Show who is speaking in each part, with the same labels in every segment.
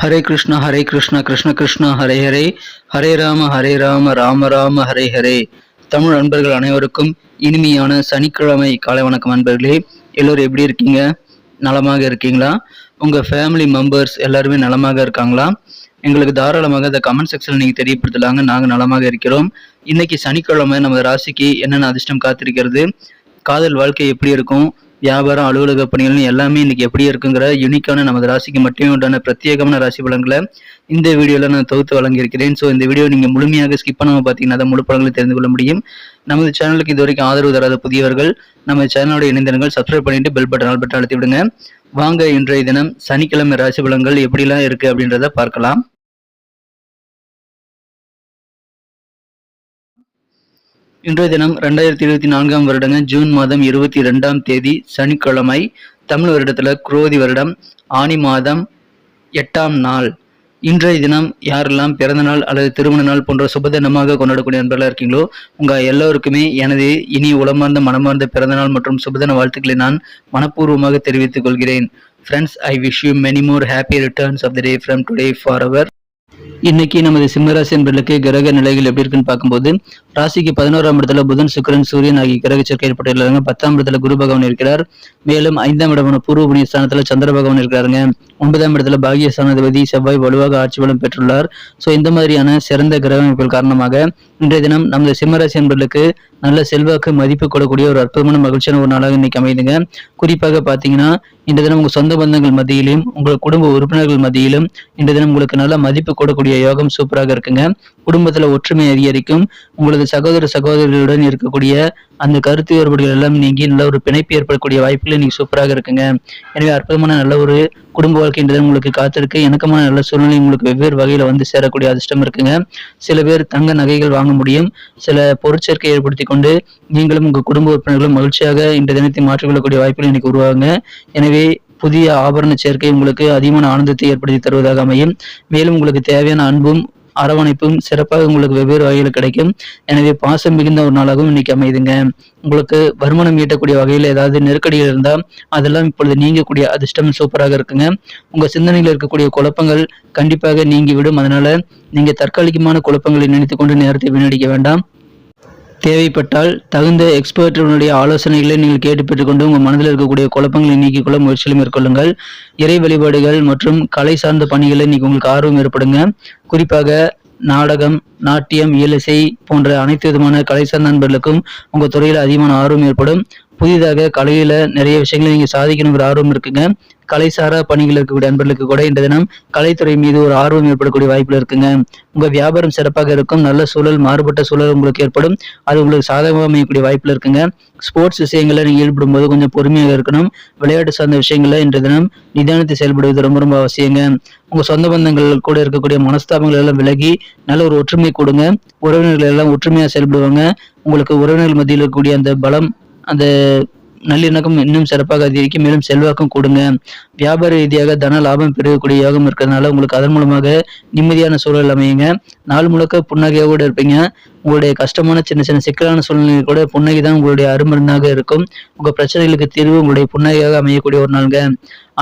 Speaker 1: ஹரே கிருஷ்ணா ஹரே கிருஷ்ணா கிருஷ்ண கிருஷ்ணா ஹரே ஹரே. ஹரே ராம ஹரே ராம ராம ராம ஹரே ஹரே. தமிழ் நண்பர்கள் அனைவருக்கும் இனிமையான சனிக்கிழமை காலை வணக்கம் அன்பர்களே. எல்லோரும் எப்படி இருக்கீங்க? நலமாக இருக்கீங்களா? உங்கள் ஃபேமிலி மெம்பர்ஸ் எல்லாருமே நலமாக இருக்காங்களா? எங்களுக்கு தாராளமாக இந்த கமெண்ட் செக்ஷனில் நீங்கள் தெரியப்படுத்தலாங்க. நாங்கள் நலமாக இருக்கிறோம். இன்னைக்கு சனிக்கிழமை நம்ம ராசிக்கு என்னென்ன அதிர்ஷ்டம் காத்திருக்கிறது? காதல் வாழ்க்கை எப்படி இருக்கும்? வியாபாரம் அலுவலக பணிகள் எல்லாமே இன்னைக்கு எப்படி இருக்குங்கிற யூனிக்கான நமது ராசிக்கு மட்டுமே உண்டான பிரத்யேகமான ராசி பலன்களை இந்த வீடியோவில் நான் தொகுத்து வழங்கியிருக்கிறேன். ஸோ இந்த வீடியோ நீங்கள் முழுமையாக ஸ்கிப் பண்ணாமல் பார்த்தீங்கன்னா தான் முழு படங்களை தெரிந்து கொள்ள முடியும். நமது சேனலுக்கு இது வரைக்கும் ஆதரவு தராத புதியவர்கள் நம்ம சேனலோட இணைந்திருங்கள் சப்ஸ்கிரைப் பண்ணிட்டு பெல் பட்டன் ஆல் பட்டன் அழுத்தி விடுங்க. வாங்க இன்றைய தினம் சனிக்கிழமை ராசி பலன்கள் எப்படிலாம் இருக்குது அப்படின்றத பார்க்கலாம். இன்றைய தினம் ரெண்டாயிரத்தி இருபத்தி நான்காம் வருடங்க ஜூன் மாதம் இருபத்தி ரெண்டாம் தேதி சனிக்கிழமை தமிழ் வருடத்தில் குரோதி வருடம் ஆனி மாதம் எட்டாம் நாள். இன்றைய தினம் யாரெல்லாம் பிறந்த நாள் அல்லது திருமண நாள் போன்ற சுபதினமாக கொண்டாடக்கூடிய நண்பர்களாக இருக்கீங்களோ உங்க எல்லோருக்குமே எனது இனி உளமார்ந்த மனமார்ந்த பிறந்த நாள் மற்றும் சுபதின வாழ்த்துக்களை நான் மனப்பூர்வமாக தெரிவித்துக் கொள்கிறேன். Friends I wish you many more happy returns of the day from today for our இன்னைக்கு நமது சிம்மராசி என்பர்களுக்கு கிரக நிலைகள் எப்படி இருக்குன்னு பார்க்கும்போது ராசிக்கு பதினோராம் இடத்துல புதன் சுக்கிரன் சூரியன் ஆகிய கிரக சேர்க்கை ஏற்பட்டுள்ளாங்க பத்தாம் இடத்துல குரு பகவான் இருக்கிறார். மேலும் ஐந்தாம் இடமான பூர்வ புண்ணிய ஸ்தானத்துல சந்திர பகவான் இருக்கிறாருங்க. ஒன்பதாம் இடத்துல பாகிய ஸ்தானாதிபதி செவ்வாய் வலுவாக ஆட்சி பலம் பெற்றுள்ளார். ஸோ இந்த மாதிரியான சிறந்த கிரக அமைப்புகள் காரணமாக இன்றைய தினம் நமது சிம்மராசி என்பர்களுக்கு நல்ல செல்வாக்கு மதிப்பு கொள்ளக்கூடிய ஒரு அற்புதமான மகிழ்ச்சியான ஒரு நாளாக இன்னைக்கு அமைதுங்க குறிப்பாக பார்த்தீங்கன்னா இந்த தினம் உங்கள் சொந்த பந்தங்கள் மத்தியிலும் உங்கள் குடும்ப உறுப்பினர்கள் மத்தியிலும் இந்த தினம் உங்களுக்கு நல்ல மதிப்பு கூடக்கூடிய யோகம் சூப்பராக இருக்குங்க. குடும்பத்தில் ஒற்றுமை அதிகரிக்கும். உங்களது சகோதர சகோதரிகளுடன் இருக்கக்கூடிய அந்த கருத்து வேறுபாடுகள் எல்லாம் நீங்கி நல்ல ஒரு பிணைப்பு ஏற்படக்கூடிய வாய்ப்புகள் நீங்கள் சூப்பராக இருக்குங்க. எனவே அற்புதமான நல்ல ஒரு குடும்ப வாழ்க்கை உங்களுக்கு காத்திருக்கு. எனக்கமான நல்ல சூழ்நிலை உங்களுக்கு வெவ்வேறு வகையில் வந்து சேரக்கூடிய அதிர்ஷ்டம் இருக்குங்க. சில பேர் தங்க நகைகள் வாங்க முடியும். சில பொருட்சேர்க்கை ஏற்படுத்தி கொண்டு நீங்களும் உங்கள் குடும்ப உறுப்பினர்களும் மகிழ்ச்சியாக இன்றைய தினத்தை மாற்றிக்கொள்ளக்கூடிய வாய்ப்புகள் இன்னைக்கு உருவாகுங்க. எனவே புதிய ஆபரண சேர்க்கை உங்களுக்கு அதிகமான ஆனந்தத்தை ஏற்படுத்தி தருவதாக அமையும். மேலும் உங்களுக்கு தேவையான அன்பும் அரவணைப்பும் சிறப்பாக உங்களுக்கு வெவ்வேறு வகையில் கிடைக்கும். எனவே பாசம் மிகுந்த ஒரு நாளாகவும் இன்னைக்கு அமைதுங்க. உங்களுக்கு வருமானம் ஈட்டக்கூடிய வகையில் ஏதாவது நெருக்கடிகள் இருந்தால் அதெல்லாம் இப்பொழுது நீங்கக்கூடிய அதிர்ஷ்டம் சூப்பராக இருக்குங்க. உங்கள் சிந்தனையில் இருக்கக்கூடிய குழப்பங்கள் கண்டிப்பாக நீங்கிவிடும் அதனால நீங்கள் தற்காலிகமான குழப்பங்களை நினைத்துக்கொண்டு நேரத்தை வீணடிக்க வேண்டாம். தேவைப்பட்டால் தகுந்த எக்ஸ்பர்ட்டினுடைய ஆலோசனைகளை நீங்கள் கேட்டு பெற்றுக்கொண்டு உங்கள் மனதில் இருக்கக்கூடிய குழப்பங்களை நீக்கிக்கொள்ள முயற்சிகளை மேற்கொள்ளுங்கள். இறை வழிபாடுகள் மற்றும் கலை சார்ந்த பணிகளை இன்னைக்கு உங்களுக்கு ஆர்வம் ஏற்படுங்க. குறிப்பாக நாடகம் நாட்டியம் இயலிசை போன்ற அனைத்து விதமான கலை சார்ந்த நண்பர்களுக்கும் உங்கள் துறையில் அதிகமான ஆர்வம் ஏற்படும். புதிதாக கலையில் நிறைய விஷயங்களை நீங்கள் சாதிக்கணுங்கிற ஆர்வம் இருக்குங்க. கலை சாரா பணிகள் இருக்கக்கூடிய அன்பர்களுக்கு கூட இந்த தினம் கலைத்துறை மீது ஒரு ஆர்வம் ஏற்படக்கூடிய வாய்ப்புகள் இருக்குங்க. உங்க வியாபாரம் சிறப்பாக இருக்கும் நல்ல சூழல் மாறுபட்ட சூழல் உங்களுக்கு ஏற்படும். அது உங்களுக்கு சாதகமாக அமையக்கூடிய வாய்ப்புல இருக்குங்க. ஸ்போர்ட்ஸ் விஷயங்களில் நீங்கள் ஈடுபடும் போது கொஞ்சம் பொறுமையாக இருக்கணும். விளையாட்டு சார்ந்த விஷயங்கள்ல இன்றைய தினம் நிதானத்தை செயல்படுவது ரொம்ப ரொம்ப அவசியங்க. உங்க சொந்த பந்தங்கள் கூட இருக்கக்கூடிய மனஸ்தாபங்கள் எல்லாம் விலகி நல்ல ஒரு ஒற்றுமை கொடுங்க. உறவினர்கள் எல்லாம் ஒற்றுமையாக செயல்படுவாங்க. உங்களுக்கு உறவினர்கள் மத்தியில் இருக்கக்கூடிய அந்த பலம் அந்த நல்லிணக்கம் இன்னும் சிறப்பாக அதிகரிக்கும் மேலும் செல்வாக்கும் கொடுங்க. வியாபார ரீதியாக தன லாபம் பெருகக்கூடிய யோகம் இருக்கிறதுனால உங்களுக்கு அதன் மூலமாக நிம்மதியான சூழல் அமையுங்க. நாள் முழுக்க புன்னகையோடு இருப்பீங்க. உங்களுடைய கஷ்டமான சின்ன சின்ன சிக்கலான சூழ்நிலை கூட புன்னகை தான் உங்களுடைய அருமருந்தாக இருக்கும். உங்கள் பிரச்சனைகளுக்கு தீர்வு உங்களுடைய புன்னகையாக அமையக்கூடிய ஒரு நாளுங்க.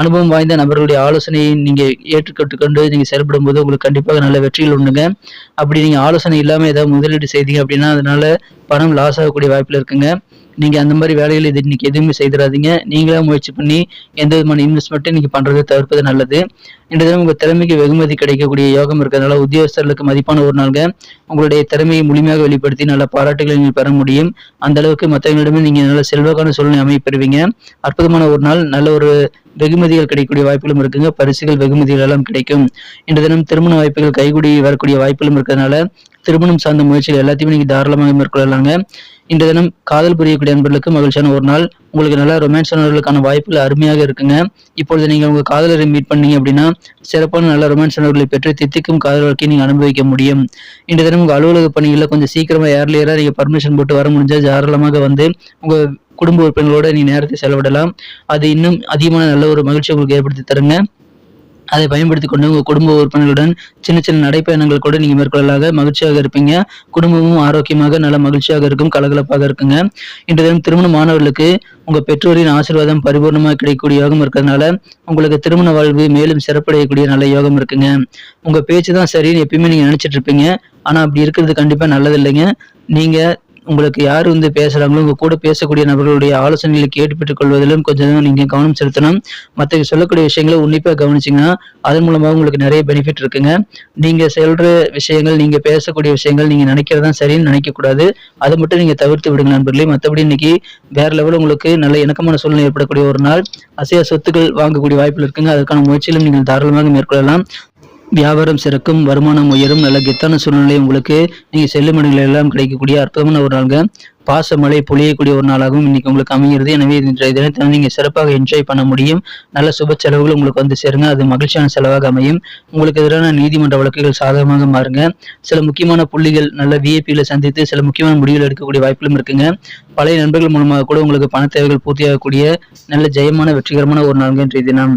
Speaker 1: அனுபவம் வாய்ந்த நபர்களுடைய ஆலோசனையை நீங்கள் ஏற்றுக்கொண்டு நீங்கள் செயல்படும் போது உங்களுக்கு கண்டிப்பாக நல்ல வெற்றிகள் உண்டுங்க. அப்படி நீங்கள் ஆலோசனை இல்லாமல் ஏதாவது முதலீடு செய்தீங்க அப்படின்னா அதனால பணம் லாஸ் ஆகக்கூடிய வாய்ப்பில் இருக்குங்க. நீங்கள் அந்த மாதிரி வேலைகள் இது இன்னைக்கு எதுவுமே செய்திடாதீங்க. நீங்களே முயற்சி பண்ணி எந்த விதமான இன்வெஸ்ட்மெண்ட்டும் நீங்கள் பண்ணுறது தவிர்ப்பது நல்லது. இந்த தினம் உங்கள் திறமைக்கு வெகுமதி கிடைக்கக்கூடிய யோகம் இருக்கிறதுனால உத்தியோகஸ்தர்களுக்கு மதிப்பான ஒரு நாள்க உங்களுடைய திறமையை முழுமையாக வெளிப்படுத்தி நல்ல பாராட்டுகளை நீங்கள் பெற முடியும். அந்த அளவுக்கு மற்றவங்களிடமே நீங்கள் நல்ல செல்வாக்கான சூழ்நிலை அமைப்பெறுவீங்க அற்புதமான ஒரு நாள் நல்ல ஒரு வெகுமதிகள் கிடைக்கக்கூடிய வாய்ப்புகளும் இருக்குங்க. பரிசுகள் வெகுமதிகள் எல்லாம் கிடைக்கும். இந்த தினம் திருமண வாய்ப்புகள் கைகூடி வரக்கூடிய வாய்ப்புகளும் இருக்கிறதுனால திருமணம் சார்ந்த முயற்சிகள் எல்லாத்தையுமே நீங்க தாராளமாக மேற்கொள்ளலாங்க. இந்த தினம் காதல் புரியக்கூடிய நண்பர்களுக்கு மகிழ்ச்சியான ஒரு நாள். உங்களுக்கு நல்ல ரொமான்ஸ் வாய்ப்புகள் அருமையாக இருக்குங்க. இப்பொழுது நீங்க உங்க காதலரை மீட் பண்ணீங்க அப்படின்னா சிறப்பான நல்ல ரொமான்ஸ் பெற்று தித்திக்கும் காதல் வாழ்க்கையை நீங்க அனுபவிக்க முடியும். இந்த தினம் உங்க அலுவலக பணிகளில் கொஞ்சம் சீக்கிரமா ஏர்லியரா நீங்க பர்மிஷன் போட்டு வர முடிஞ்சா தாராளமாக வந்து உங்க குடும்ப உறுப்பினர்களோட நீ நேரத்தை செலவிடலாம். அது இன்னும் அதிகமான நல்ல ஒரு மகிழ்ச்சி உங்களுக்கு ஏற்படுத்தி தருங்க. அதை பயன்படுத்தி கொண்டு உங்கள் குடும்ப உறுப்பினர்களுடன் சின்ன சின்ன நடைப்பயணங்கள் கூட நீங்கள் மேற்கொள்ளலாக மகிழ்ச்சியாக இருப்பீங்க. குடும்பமும் ஆரோக்கியமாக நல்ல மகிழ்ச்சியாக இருக்கும் கலகலப்பாக இருக்குங்க. இன்று தினம் திருமண மாணவர்களுக்கு உங்கள் பெற்றோரின் ஆசீர்வாதம் பரிபூர்ணமாக கிடைக்கக்கூடிய யோகம் இருக்கிறதுனால உங்களுக்கு திருமண வாழ்வு மேலும் சிறப்படையக்கூடிய நல்ல யோகம் இருக்குங்க. உங்கள் பேச்சு தான் சரின்னு எப்பயுமே நீங்கள் நினச்சிட்டு இருப்பீங்க. ஆனால் அப்படி இருக்கிறது கண்டிப்பாக நல்லது இல்லைங்க நீங்கள் உங்களுக்கு யார் வந்து பேசுறாங்களோ உங்க கூட பேசக்கூடிய நபர்களுடைய ஆலோசனைகளை கேட்டு பெற்றுக்கொள்வதிலும் கொஞ்சம் நீங்க கவனம் செலுத்தணும். மற்ற சொல்லக்கூடிய விஷயங்களை உன்னிப்பா கவனிச்சிங்கன்னா அதன் மூலமாக உங்களுக்கு நிறைய பெனிஃபிட் இருக்குங்க. நீங்க சொல்ற விஷயங்கள் நீங்க பேசக்கூடிய விஷயங்கள் நீங்க நினைக்கிறதா சரின்னு நினைக்க கூடாது அதை மட்டும் நீங்க தவிர்த்து விடுங்க நண்பர்களே. மற்றபடி இன்னைக்கு வேற லெவலில் உங்களுக்கு நல்ல இணக்கமான சூழ்நிலை ஏற்படக்கூடிய ஒரு நாள். அசைய சொத்துக்கள் வாங்கக்கூடிய வாய்ப்புகள் இருக்குங்க. அதற்கான முயற்சியிலும் நீங்கள் தாராளமாக மேற்கொள்ளலாம். வியாபாரம் சிறக்கும் வருமானம் உயரும் நல்ல கெத்தான சூழ்நிலை உங்களுக்கு நீங்கள் செல்லும் இடங்கள் எல்லாம் கிடைக்கக்கூடிய அற்புதமான ஒரு நாளுங்க. பாச மழை பொழியக்கூடிய ஒரு நாளாகவும் இன்னைக்கு உங்களுக்கு அமைகிறது. எனவே இன்றைய தினத்தை நீங்கள் சிறப்பாக என்ஜாய் பண்ண முடியும். நல்ல சுப செலவுகள் உங்களுக்கு வந்து சேருங்க. அது மகிழ்ச்சியான செலவாக அமையும். உங்களுக்கு எதிரான நீதிமன்ற வழக்குகள் சாதகமாக மாறுங்க. சில முக்கியமான புள்ளிகள் நல்ல விஐபியில் சந்தித்து சில முக்கியமான முடிவுகள் எடுக்கக்கூடிய வாய்ப்புகளும் இருக்குங்க. பழைய நண்பர்கள் மூலமாக கூட உங்களுக்கு பண தேவைகள் பூர்த்தியாகக்கூடிய நல்ல ஜெயமான வெற்றிகரமான ஒரு நாளுங்க இன்றைய தினம்.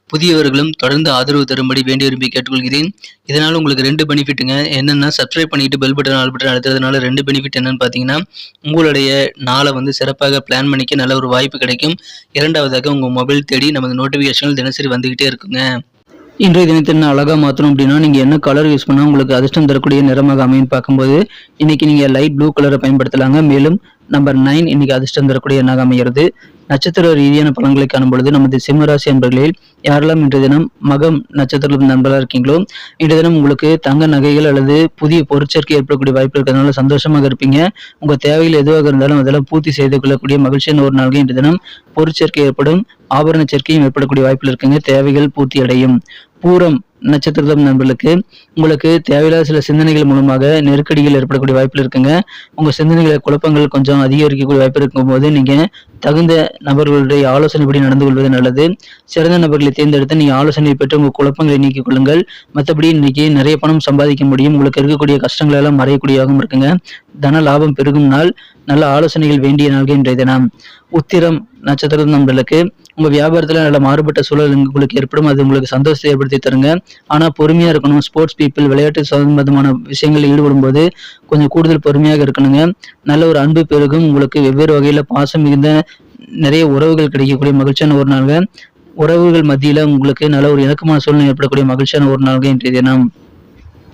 Speaker 1: புதியவர்களும் தொடர்ந்து ஆதரவு தரும்படி வேண்டி விரும்பி கேட்டுக்கொள்கிறேன். இதனால் உங்களுக்கு ரெண்டு பெனிஃபிட்டுங்க என்னென்னா சப்ஸ்கிரைப் பண்ணிட்டு பெல் பட்டன் ஆல் பட்டன் அழுத்துறதுனால ரெண்டு பெனிஃபிட் என்னன்னு பார்த்தீங்கன்னா உங்களுடைய நாளை வந்து சிறப்பாக பிளான் பண்ணிக்க நல்ல ஒரு வாய்ப்பு கிடைக்கும். இரண்டாவதாக உங்கள் மொபைல் தேடி நமது நோட்டிஃபிகேஷன்கள் தினசரி வந்துக்கிட்டே இருக்குங்க. இன்றைய தினத்தை என்ன அழகாக மாற்றணும் அப்படின்னா நீங்கள் என்ன கலர் யூஸ் பண்ணால் உங்களுக்கு அதிர்ஷ்டம் தரக்கூடிய நிறமாக அமையும் பார்க்கும்போது இன்னைக்கு நீங்கள் லைட் ப்ளூ கலரை பயன்படுத்தலாங்க. மேலும் நம்பர் நைன் இன்னைக்கு அதிர்ஷ்டம் தரக்கூடிய எண்ணாக அமைகிறது. நட்சத்திர ரீதியான பலன்களை காணும் பொழுது நமது சிம்மராசி அன்பர்களில் யாரெல்லாம் இன்றைய தினம் மகம் நட்சத்திரம் நண்பராக இருக்கீங்களோ இன்றைய தினம் உங்களுக்கு தங்க நகைகள் அல்லது புதிய பொருட்சேர்க்கை ஏற்படக்கூடிய வாய்ப்பு இருக்கிறதுனால சந்தோஷமாக இருப்பீங்க. உங்க தேவைகள் எதுவாக இருந்தாலும் அதெல்லாம் பூர்த்தி செய்து கொள்ளக்கூடிய மகிழ்ச்சியான ஒரு நாள்கள் இன்றைய தினம். பொருட்சேர்க்கை ஏற்படும் ஆபரண சேர்க்கையும் ஏற்படக்கூடிய வாய்ப்பில் இருக்குங்க. தேவைகள் பூர்த்தி அடையும். பூரம் நட்சத்திரம் நண்பர்களுக்கு உங்களுக்கு தேவையில்லாத சில சிந்தனைகள் மூலமாக நெருக்கடிகள் ஏற்படக்கூடிய வாய்ப்பில் இருக்குங்க. உங்கள் சிந்தனைகளை குழப்பங்கள் கொஞ்சம் அதிகரிக்கக்கூடிய வாய்ப்பு இருக்கும்போது நீங்கள் தகுந்த நபர்களுடைய ஆலோசனைப்படி நடந்து கொள்வது நல்லது. சிறந்த நபர்களை தேர்ந்தெடுத்து நீங்கள் ஆலோசனை பெற்று உங்கள் குழப்பங்களை நீக்கிக் கொள்ளுங்கள். மற்றபடி இன்னைக்கு நிறைய பணம் சம்பாதிக்க முடியும். உங்களுக்கு இருக்கக்கூடிய கஷ்டங்கள் எல்லாம் மறையக்கூடியதாகவும் இருக்குங்க. தன லாபம் பெருகும் நாள். நல்ல ஆலோசனைகள் வேண்டிய நாள்கள் இன்றைய தினம். உத்திரம் நட்சத்திரம் நண்பர்களுக்கு உங்க வியாபாரத்துல நல்ல மாறுபட்ட சூழல் உங்களுக்கு ஏற்படும். அது உங்களுக்கு சந்தோஷத்தை ஏற்படுத்தி தருங்க. ஆனா பொறுமையா இருக்கணும். ஸ்போர்ட்ஸ் பீப்புள் விளையாட்டு சம்பந்தமான விஷயங்களில் ஈடுபடும் போது கொஞ்சம் கூடுதல் பொறுமையாக இருக்கணுங்க. நல்ல ஒரு அன்பு பெருகும். உங்களுக்கு வெவ்வேறு வகையில பாசம் மிகுந்த நிறைய உறவுகள் கிடைக்கக்கூடிய மகிழ்ச்சியான ஒரு நாள்கள் உறவுகள் மத்தியில உங்களுக்கு நல்ல ஒரு இணக்கமான சூழ்நிலை ஏற்படக்கூடிய மகிழ்ச்சியான ஒரு நாள்கள் இன்றைய தினம்.